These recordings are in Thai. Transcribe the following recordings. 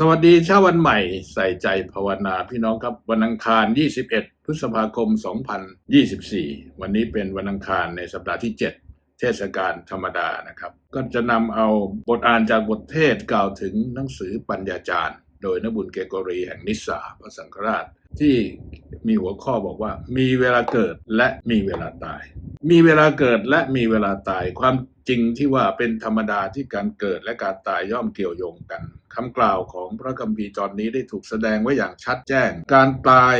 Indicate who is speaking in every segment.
Speaker 1: สวัสดีเช้าวันใหม่ใส่ใจภาวนาพี่น้องครับวันอังคาร 21 พฤษภาคม 2024 วันนี้เป็นวันอังคารในสัปดาห์ที่ 7 เทศกาลธรรมดานะครับ ก็จะนำเอาบทอ่านจากบทเทศกล่าวถึงหนังสือปัญญาจารย์ โดยนบุญเกโกรีแห่งนิสสาพระสังฆราช ที่มีหัวข้อบอกว่ามีเวลาเกิดและมีเวลาตาย มีเวลาเกิดและมีเวลาตายความ จริงที่ว่าเป็นธรรมดาที่การเกิดและการตายย่อมเกี่ยวโยงกันคำกล่าวของพระคัมภีร์ตอนนี้ได้ถูกแสดงไว้อย่างชัดแจ้ง การตาย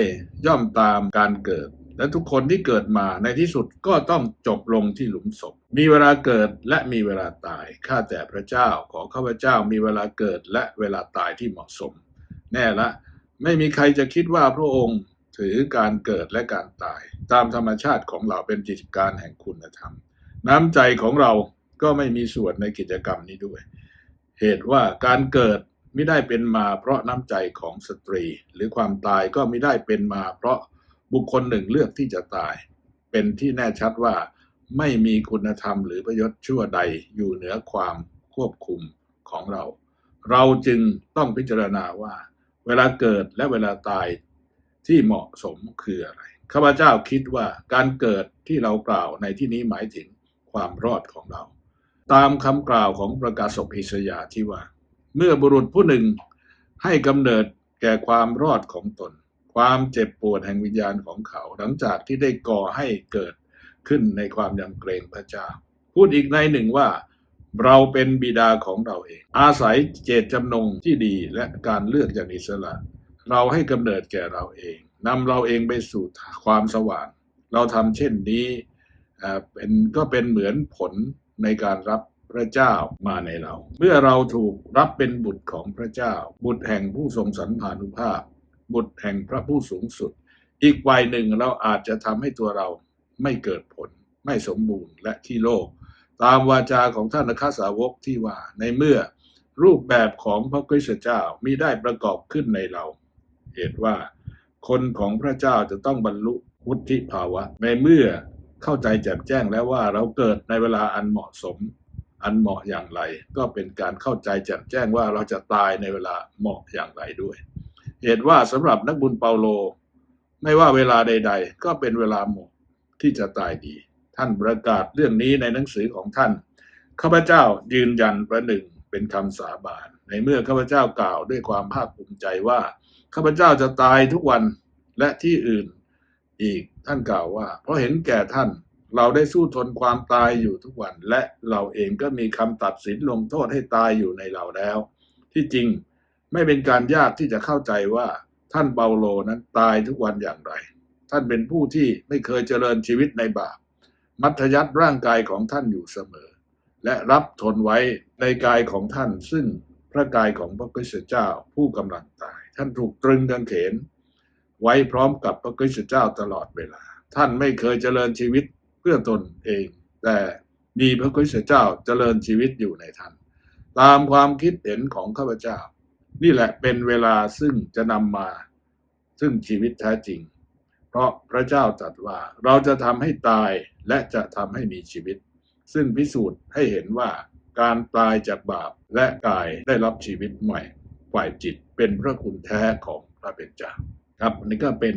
Speaker 1: ย่อมตามการเกิด และทุกคนที่เกิดมาในที่สุดก็ต้องจบลงที่หลุมศพ มีเวลาเกิดและมีเวลาตาย ข้าแต่พระเจ้าขอข้าพเจ้ามีเวลาเกิดและเวลาตายที่เหมาะสม แน่ละ ไม่มีใครจะคิดว่าพระองค์ถือการเกิดและการตาย ตามธรรมชาติของเราเป็นกิจการแห่งคุณธรรม น้ำใจของเรา ก็ไม่มีส่วนในกิจกรรมนี้ด้วย เหตุว่าการเกิดไม่ได้เป็นมาเพราะน้ำใจของสตรี หรือความตายก็ไม่ได้เป็นมาเพราะบุคคลหนึ่งเลือกที่จะตาย เป็นที่แน่ชัดว่าไม่มีคุณธรรมหรือประโยชน์ชั่วใดอยู่เหนือความควบคุมของเรา เราจึงต้องพิจารณาว่า เวลาเกิดและเวลาตายที่เหมาะสมคืออะไรข้าพเจ้าคิดว่าการเกิดที่เรากล่าวในที่นี้หมายถึงความรอดของเรา ตามคำกล่าวของประกาศกอิสยาที่ว่า เมื่อบุรุษผู้หนึ่งให้กำเนิดแก่ความรอดของตน ความเจ็บปวดแห่งวิญญาณของเขา หลังจากที่ได้ก่อให้เกิดขึ้นในความยำเกรงพระเจ้า พูดอีกในหนึ่งว่า เราเป็นบิดาของเราเอง อาศัยเจตจำนงที่ดีและการเลือกอย่างอิสระ เราให้กำเนิดแก่เราเองนำเราเองไปสู่ความสว่าง เราทำเช่นนี้เป็นก็เป็นเหมือนผล ในการรับพระเจ้ามาในเรา เมื่อเราถูกรับเป็นบุตรของพระเจ้า บุตรแห่งผู้ทรงสันพานุภาพ บุตรแห่งพระผู้สูงสุด อีกวัยหนึ่งเราอาจจะทำให้ตัวเราไม่เกิดผล ไม่สมบูรณ์และที่โลก ตามวาจาของท่านนักสาวกที่ว่าในเมื่อรูปแบบของพระคริสตเจ้ามีได้ประกอบขึ้นในเรา เหตุว่า คนของพระเจ้าจะต้องบรรลุวุฒิภาวะ ในเมื่อ เข้าใจแจ่มแจ้งแล้วว่าเราเกิดในเวลาอันเหมาะสม อันเหมาะอย่างไร ก็เป็นการเข้าใจแจ่มแจ้งว่าเราจะตายในเวลาเหมาะอย่างไรด้วย เหตุว่าสำหรับนักบุญเปาโล ไม่ว่าเวลาใด ๆ ก็เป็นเวลาเหมาะที่จะตายดี ท่านประกาศเรื่องนี้ในหนังสือของท่านข้าพเจ้ายืนยันประหนึ่งเป็นคำสาบาน ในเมื่อข้าพเจ้ากล่าวด้วยความภาคภูมิใจว่าข้าพเจ้าจะตายทุกวันและที่อื่น อีกท่านกล่าวว่า เพราะเห็นแก่ท่านเราได้สู้ทนความตายอยู่ทุกวัน และเราเองก็มีคำตัดสินลงโทษให้ตายอยู่ในเราแล้ว ที่จริงไม่เป็นการยากที่จะเข้าใจว่าท่านเปาโลนั้นตายทุกวันอย่างไร ท่านเป็นผู้ที่ไม่เคยเจริญชีวิตในบาป มัธยัติร่างกายของท่านอยู่เสมอ และรับทนไว้ในกายของท่านซึ่งพระกายของพระคริสตเจ้าผู้กำลังตาย ท่านถูกตรึงกางเขน ไว้พร้อมกับพระคริสตเจ้าตลอดเวลา ท่านไม่เคยเจริญชีวิตเพื่อตนเอง แต่มีพระคริสตเจ้าเจริญชีวิตอยู่ในท่าน ตามความคิดเห็นของข้าพเจ้า นี่แหละเป็นเวลาซึ่งจะนำมา ซึ่งชีวิตแท้จริง เพราะพระเจ้าตรัสว่าเราจะทำให้ตายและจะทำให้มีชีวิต ซึ่งพิสูจน์ให้เห็นว่าการตายจากบาปและกายได้รับชีวิตใหม่ฝ่ายจิตเป็นพระคุณแท้ของพระเป็นเจ้า ครับอันนี้ก็เป็น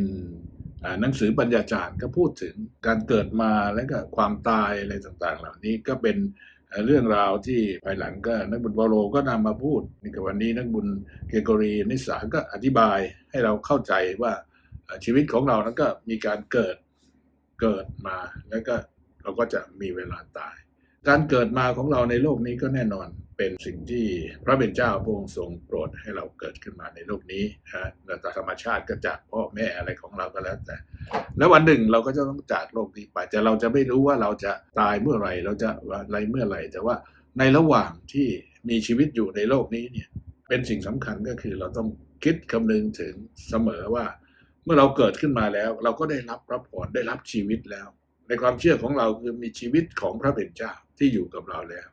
Speaker 1: หนังสือปัญญาจารย์ก็พูดถึงการเกิดมาและก็ความตายอะไรต่างๆ เหล่านี้ก็เป็นเรื่องราวที่ภายหลังก็นักบุญเปาโลก็นำมาพูดในวันนี้นักบุญเกโกรีนิสาก็อธิบายให้เราเข้าใจว่าชีวิตของเรานั้นก็มีการเกิดเกิดมาแล้วก็เราก็จะมีเวลาตาย การเกิดมาของเราในโลกนี้ก็แน่นอน เป็นสิ่งที่พระเป็นเจ้าพระองค์ทรงโปรดให้เราเกิดขึ้นมาในโลกนี้ฮะแต่ธรรมชาติก็จากพ่อแม่อะไรของเราก็แล้วแต่ แล้ววันหนึ่งเราก็จะต้องจากโลกนี้ไปแต่เราจะไม่รู้ว่าเราจะตายเมื่อไหร่เราจะอะไรเมื่อไหร่ แต่ว่าในระหว่างที่มีชีวิตอยู่ในโลกนี้เนี่ยเป็นสิ่งสำคัญก็คือเราต้องคิดคำนึงถึงเสมอว่า เมื่อเราเกิดขึ้นมาแล้ว เราก็ได้รับพรับผลได้รับชีวิตแล้ว ในความเชื่อของเราคือมีชีวิตของพระเป็นเจ้าที่อยู่กับเราแล้ว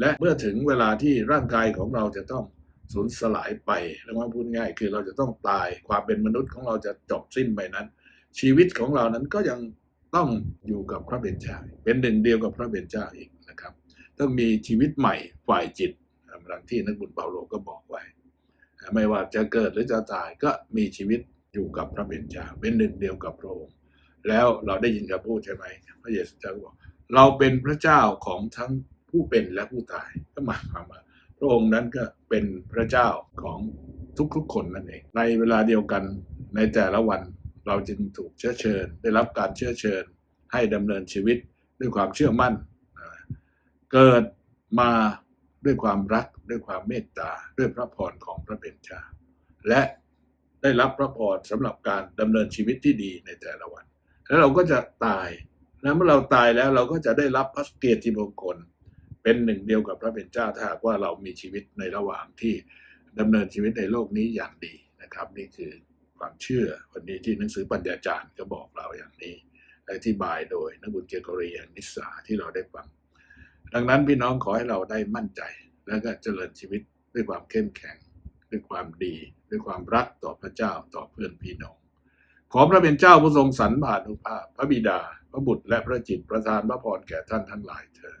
Speaker 1: และเมื่อถึงเวลาที่ร่างกายของเราจะต้องสูญสลายไปแล้วว่าพูดง่ายคือเราจะต้องตายความเป็นมนุษย์ของเราจะจบสิ้นไปนั้น ชีวิตของเรานั้นก็ยังต้องอยู่กับพระเป็นเจ้าเป็นหนึ่งเดียวกับพระเป็นเจ้าอีกนะครับ ต้องมีชีวิตใหม่ฝ่ายจิตดังที่นักบุญเปาโลก็บอกไว้ ไม่ว่าจะเกิดหรือจะตายก็มีชีวิตอยู่กับพระเป็นเจ้าเป็นหนึ่งเดียวกับพระองค์แล้วเราได้ยินคำพูดใช่ไหมพระเยซูเจ้าบอกเราเป็นพระเจ้าของทั้ง ผู้เป็นและผู้ตาย ก็หมายความว่าพระองค์นั้นก็เป็นพระเจ้าของทุกๆคนนั่นเอง ในเวลาเดียวกันในแต่ละวันเราจึงถูกเชื้อเชิญ ได้รับการเชื้อเชิญ ให้ดำเนินชีวิตด้วยความเชื่อมั่น เกิดมาด้วยความรักด้วยความเมตตาด้วยพระพรของพระเป็นเจ้าและได้รับพระพรสำหรับการดำเนินชีวิตที่ดีในแต่ละวัน แล้วเราก็จะตาย แล้วเมื่อเราตายแล้วเราก็จะได้รับพระเกียรติมงคล เป็นหนึ่งเดียวกับพระเป็นเจ้าถ้าหากว่าเรามีชีวิตในระหว่างที่ดำเนินชีวิตในโลกนี้อย่างดีนะครับ นี่คือความเชื่อวันนี้ที่หนังสือปัญญาจารย์ก็บอกเราอย่างนี้อธิบายโดยนักบุญเกียรติกรีแห่งนิสสาที่เราได้ฟัง ดังนั้นพี่น้องขอให้เราได้มั่นใจ และก็เจริญชีวิตด้วยความเข้มแข็ง ด้วยความดี ด้วยความรักต่อพระเจ้าต่อเพื่อนพี่น้อง ขอพระเป็นเจ้าผู้ทรงสรรพานุภาพ พระบิดา พระบุตรและพระจิตประทานพระพรแก่ท่านทั้งหลายเถิด